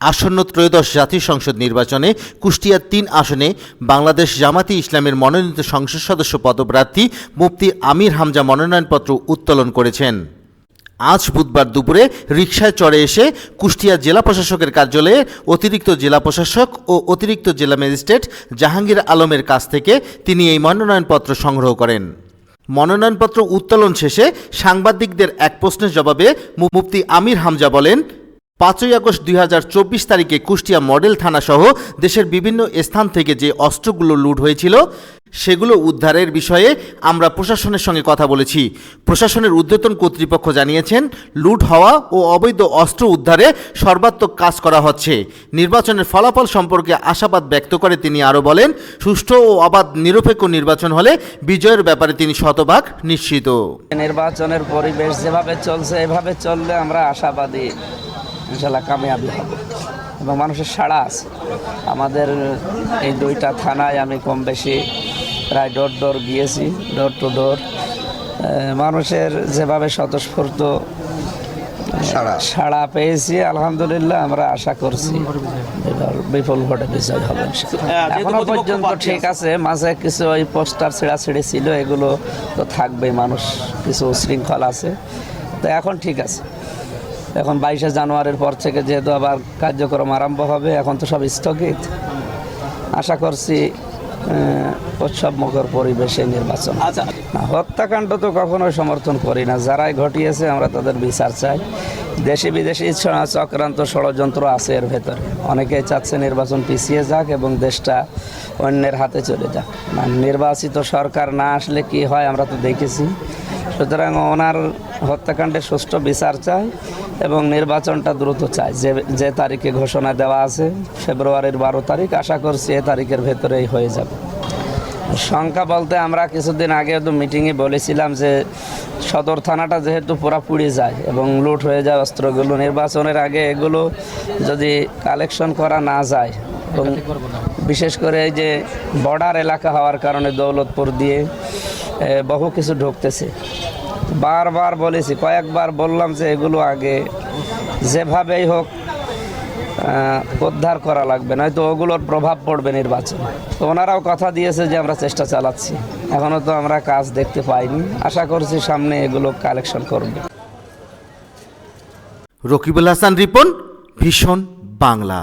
আসন্ন ত্রয়োদশ জাতীয় সংসদ নির্বাচনে কুষ্টিয়ার তিন আসনে বাংলাদেশ জামাতি ইসলামের মনোনীত সংসদ সদস্য পদপ্রার্থী মুফতি আমির হামজা মনোনয়নপত্র উত্তোলন করেছেন। আজ বুধবার দুপুরে রিকশায় চড়ে এসে কুষ্টিয়া জেলা প্রশাসকের কার্যালয়ে অতিরিক্ত জেলা প্রশাসক ও অতিরিক্ত জেলা ম্যাজিস্ট্রেট জাহাঙ্গীর আলমের কাছ থেকে তিনি এই মনোনয়নপত্র সংগ্রহ করেন। মনোনয়নপত্র উত্তোলন শেষে সাংবাদিকদের এক প্রশ্নের জবাবে মুফতি আমির হামজা বলেন পাঁচই আগস্ট দুই হাজার চব্বিশ তারিখে কুষ্টিয়া মডেল থানাসহ দেশের বিভিন্ন স্থান থেকে যে অস্ত্রগুলো লুট হয়েছিল, সেগুলো উদ্ধারের বিষয়ে আমরা প্রশাসনের সঙ্গে কথা বলেছি। প্রশাসনের ঊর্ধ্বতন কর্তৃপক্ষ জানিয়েছেন, লুট হওয়া ও অবৈধ অস্ত্র উদ্ধারে সর্বাত্মক কাজ করা হচ্ছে। নির্বাচনের ফলাফল সম্পর্কে আশাবাদ ব্যক্ত করে তিনি আরও বলেন, সুষ্ঠু ও অবাধ নিরপেক্ষ নির্বাচন হলে বিজয়ের ব্যাপারে তিনি শতভাগ নিশ্চিত। নির্বাচনের পরিবেশ যেভাবে চলছে, এভাবে চললে আমরা আশাবাদী। ইনশাল্লাহ কামিয়াবি হব। এবং মানুষের সাড়া আছে। আমাদের এই দুইটা থানায় আমি কম বেশি প্রায় ডোর ডোর গিয়েছি ডোর টু ডোর মানুষের যেভাবে স্বতঃস্ফূর্ত সাড়া। পেয়েছি আলহামদুলিল্লাহ আমরা আশা করছি এবার বিপুল ভোটে বিজয় হবে এখনও পর্যন্ত ঠিক আছে মাঝে কিছু ওই পোস্টার ছেঁড়াছিঁড়ি ছিল এগুলো তো থাকবেই মানুষ কিছু শৃঙ্খল আছে। তো এখন ঠিক আছে। এখন বাইশে জানুয়ারির পর থেকে যেহেতু আবার কার্যক্রম আরম্ভ হবে এখন তো সব স্থগিত। আশা করছি আহ, উৎসব মুখর পরিবেশে নির্বাচন। না হত্যাকাণ্ড তো কখনোই সমর্থন করি না। যারাই ঘটিয়েছে আমরা তাদের বিচার চাই। দেশি বিদেশি চক্রান্ত ষড়যন্ত্র আছে এর ভেতরে। অনেকেই চাচ্ছে নির্বাচন পিছিয়ে যাক এবং দেশটা অন্যের হাতে চলে যাক। নির্বাচিত সরকার না আসলে কি হয় আমরা তো দেখেছি। সুতরাং ওনার হত্যাকাণ্ডের সুষ্ঠু বিচার চাই এবং নির্বাচনটা দ্রুত চাই যে যে তারিখে ঘোষণা দেওয়া আছে ফেব্রুয়ারির বারো তারিখ আশা করছি এ তারিখের ভেতরেই হয়ে যাবে। সংখ্যা বলতে আমরা কিছুদিন আগে তো মিটিংয়ে বলেছিলাম যে সদর থানাটা যেহেতু পুরা পুড়ে যায় এবং লুট হয়ে যায় অস্ত্রগুলো নির্বাচনের আগে এগুলো যদি কালেকশন করা না যায় এবং বিশেষ করে এই যে বর্ডার এলাকা হওয়ার কারণে দৌলতপুর দিয়ে বহু কিছু ঢুকতেছে। বারবার বলেছি, কয়েকবার বললাম যে এগুলো আগে যেভাবেই হোক উদ্ধার করা লাগবে, নয়তো ওগুলোর প্রভাব পড়বে নির্বাচন। তো ওনারাও কথা দিয়েছে যে আমরা চেষ্টা চালাচ্ছি। এখনও তো আমরা কাজ দেখতে পাইনি। আশা করছি সামনে এগুলো কালেকশন করবে। রকিবুল হাসান রিপন, ভীষণ বাংলা।